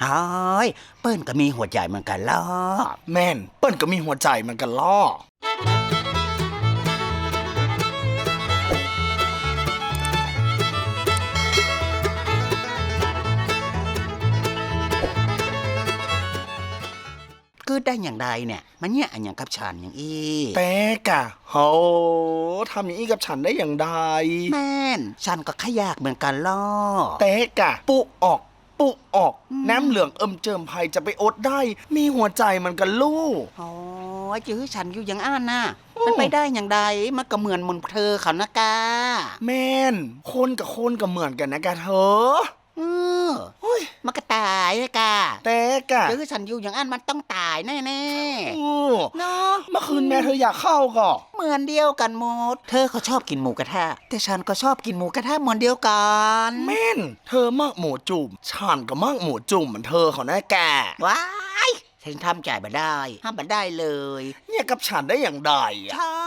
เฮ้ยเปิ้นก็มีหัวใจเหมือนกันล่ะแม่น เปิ้นก็มีหัวใจเหมันกันล่อก็ได้อย่างใดเนี่ย มันเนี่ยอันอย่างกับฉันอย่างอีแต่กะโหทำอย่างนี้กับฉันได้อย่างใดแม่นฉันก็ขยากเหมือนกันล่อแต่กะ ปุออก ปุออกอืมน้ำเหลืองเอิมเจิมภัยจะไปอดได้ มีหัวใจเหมันกันลูก โอ้ยจื้อฉันอยู่อย่างอ่านน่ะ มันไปได้อย่างใดมันก็เหมือนมนเธอเขานะกาแม่นคนกับคนก็เหมือนกันนะกะเธอเออเฮ้ยมันก็ตายอะกาแต่กะจื้อฉันอยู่อย่างอ่านมันต้องตายแน่อู้ๆเนาะเมื่อ คืนแม่เธออยากเข้าก็ เหมือนเดียวกันหมด เธอเขาชอบกินหมูกระทะ แต่ฉันก็ชอบกินหมูกระทะเหมือนเดียวกันแม่น เธอมากหมูจุ่มฉันก็มากหมูจุ่มเหมือนเธอเขาแน่แกว้ายฉันทำจ่ายมาได้ห้ามมาได้เลย เนี่ยกับฉันได้อย่างใดอะใช่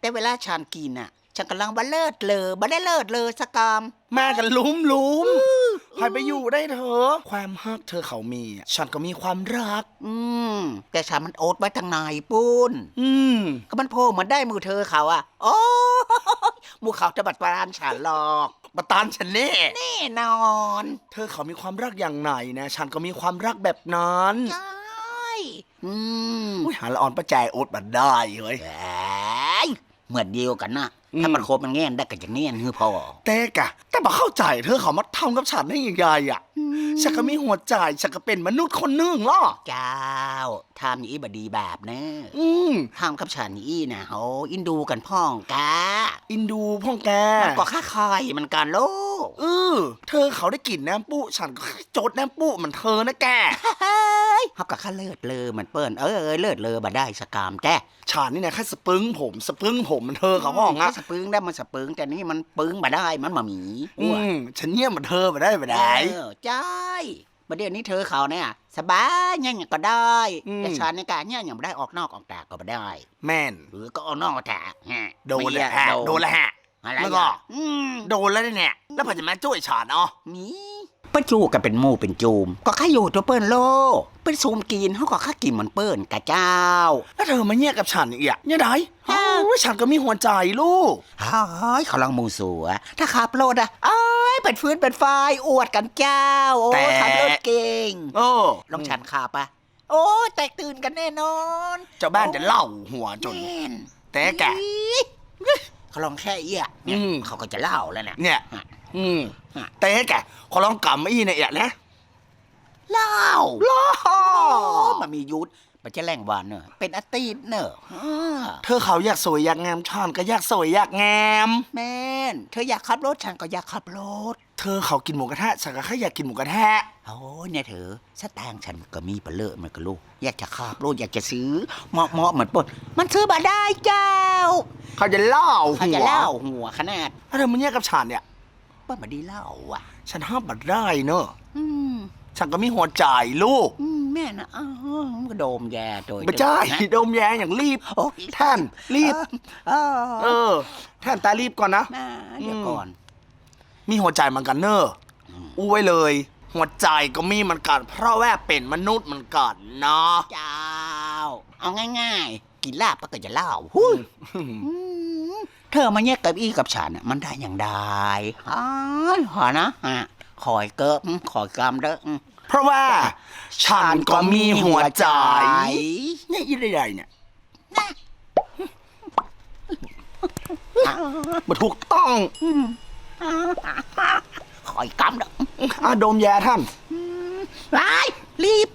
แต่เวลาฉันกินอะ ฉันกำลังบัเลิศเลยบัได้เลิศเลยสกกรรมแม่กันลุ้มลุ้ม ใครไปอยู่ได้เธอ ความฮักเธอเขามีอะฉันก็มีความรัก อืม แต่ฉันมันโอ๊ตไว้ทางในปุ้น อืม ก็มันโผล่เหมือนได้มือเธอเขาอะ โอ้ยมือเขาจะบัดปรานฉันหรอกปะตานฉันแน่ แน่นอนเธอเขามีความรักอย่างไหนนะ ฉันก็มีความรักแบบนั้นใช่อืมอุ้ยหาละอ่อนประแจโอ๊ตบัดได้เฮ้ยเอ้ยเหมือนเดียวกันนะอืม ถ้ามันโคบมันแง่นได้กันอย่างเงี้ยคือพอแต่กะ แต่มาเข้าใจเธอเขามาทำกับฉันได้ยังไงอะฉันก็มีหัวใจฉันก็เป็นมนุษย์คนหนึ่งล่ะเจ้าทำอย่างนี้บดีแบบเนะอืมทำกับฉันนี่นะโหอินดูกันพ่องกาอินดูพ่องแกมันก็ค่าคายมันกันโลก เออเธอเขาได้กลิ่นน้ำปุฉันก็จดน้ำปุเหมือนเธอนะแกเฮ้ยเขาก็ค่าเลิศเลอมันเปิ้นเออเออเลิศเลอมาได้สกามแกฉันนี่นะแค่สปึ้งผมสปึ้งผมเหมันเธอเขาห้องอะสปึงได้มันสปึงแต่นี่มันปึงมาได้มันมาหมีอืมฉันเงียบเหมือนเธอมาได้มาได้เออใช่ประเดี๋ยวนี้เธอเขาเนี่ยสบายเนี่ยอย่างก็ได้อืมแต่ฉันในการเนี่ยอย่างไม่ได้ออกนอกออกตาก็ไม่ได้ แม่นหรือก็ออกนอกออกตาฮะโดนไม่แล้อวยฮะากโดนแล้วฮะ อะไรแล้วก็ อะอืมโดนแล้วเนี่ย แล้วพอจะมาช่วยฉันเนาะมีป้าจูกันเป็นหมู่เป็นจูม ก็ข้าอยู่ตัวเปิ้นโลเป็นซูมกินเขาก็ข้ากินเหมือนเปิ้นกะเจ้า แล้วเธอมาเงียบกับฉันอีกอะเนี่ยไดฮะ โอ้ยฉันก็มีหัวใจลูก เฮ้ยเขาลังมูสัว ถ้าขับรถอะเอ้ยเป็นฟื้นเป็นไฟอวดกันเจ้า โอ้แต่ ขับรถเก่งโอ้ลองฉันขับปะโอ้ยแตกตื่นกันแน่นอนเจ้าบ้านจะเล่าหัวจน แม่นแต่แกะ เขาลองแค่เอี้ยเนี่ยอืม เขาก็จะเล่าแล้วเนี่ยเนี่ย ฮะอืมฮะแต่แกะขอลองกำมาอีเนี่ยอีกนะเล่าล่อโอ้มันมียุทธมันจะแรงหวานเนอะเป็นอาตีนเนอะอ่าเธอเขาอยากสวยอยากงามฉันก็อยากสวยอยากงาม แม่นเธออยากขับรถฉันก็อยากขับรถเธอเขากินหมูกระทะฉันก็แค่อยากกินหมูกระทะโอ้ยเนี่ยเธอสตางค์ฉันก็มีเปลอะมันก็ลูกอยากจะขับรถอยากจะซื้อเหมาะเหมาะเหมือนปนมันซื้อมาได้เจ้า เขาจะเล่าเขาหัจะวเล่าหัวขนาดถ้าเธอมาเนี่ยกับฉันเนี่ยป้ามาดีเล่าอะ ฉันห้ามบัดได้เนอะอืมฉันก็มีหัวใจลูกอืมแม่นะอ้าวมันก็โดมแย่โดยไม่ใช่นะดมแยอย่างรีบโอ้ยท่านรีบเออเออท่านตารีบก่อนนะแม่เดี๋ยวก่อน มีหัวใจเหมือนกันเนอะอืมอู้ไว้เลย หัวใจก็มีเหมือนกัน เพราะว่าเป็นมนุษย์เหมือนกันเนาะเจ้า เอาง่ายๆ กินลาบก็จะเล่าหุ้ยอืมเธอมาแยกกับอีกับฉันน่ะมันได้อย่างใดอ้ายหอนะฮะคอยเกิบอืมคอยกำเด้ออืมเพราะว่า ฉันก็มีหัวใจเนี่ยยี่ใดๆเนี่ยอ้าวมาถูกต้อง คอยกำลังออาดมยาท่าน ร้ารีบ